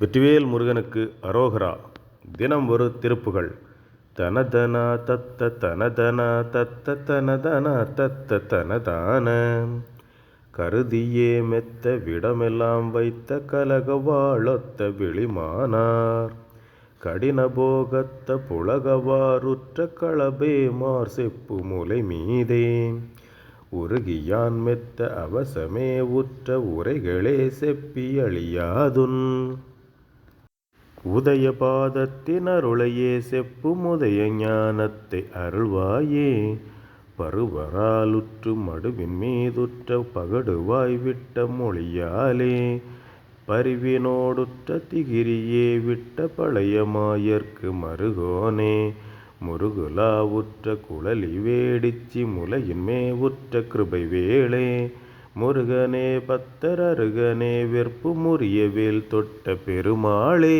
வெற்றிவேல் முருகனுக்கு அரோகரா. தினம் ஒரு திருப்புகள். தனதனா தத்த தனதனா தத்த தனதனா தத்த தனதான. கருதியே மெத்த விடமெல்லாம் வைத்த கலக வாழொத்த விழிமானார். கடின போகத்த புலகவாருற்ற களபே மார் செப்பு முலை மீதே. உருகியான் மெத்த அவசமே உற்ற உரைகளே செப்பி அழியாதுன். உதய பாதத்தின் அருளையே செப்பு முதைய ஞானத்தை அருள்வாயே. பருவராலுற்று மடுவின் மீதுற்ற பகடுவாய் விட்ட மொழியாலே பரிவினோடுற்ற திகிரியே விட்ட பழைய மாயர்க்கு மருகோனே. முருகுலாவுற்ற குழலி வேடிச்சி முலையின் மேவுற்ற கிருபை வேளே முருகனே பத்தர் அருகனே வெற்பு முறியவேல் தொட்ட பெருமாளே.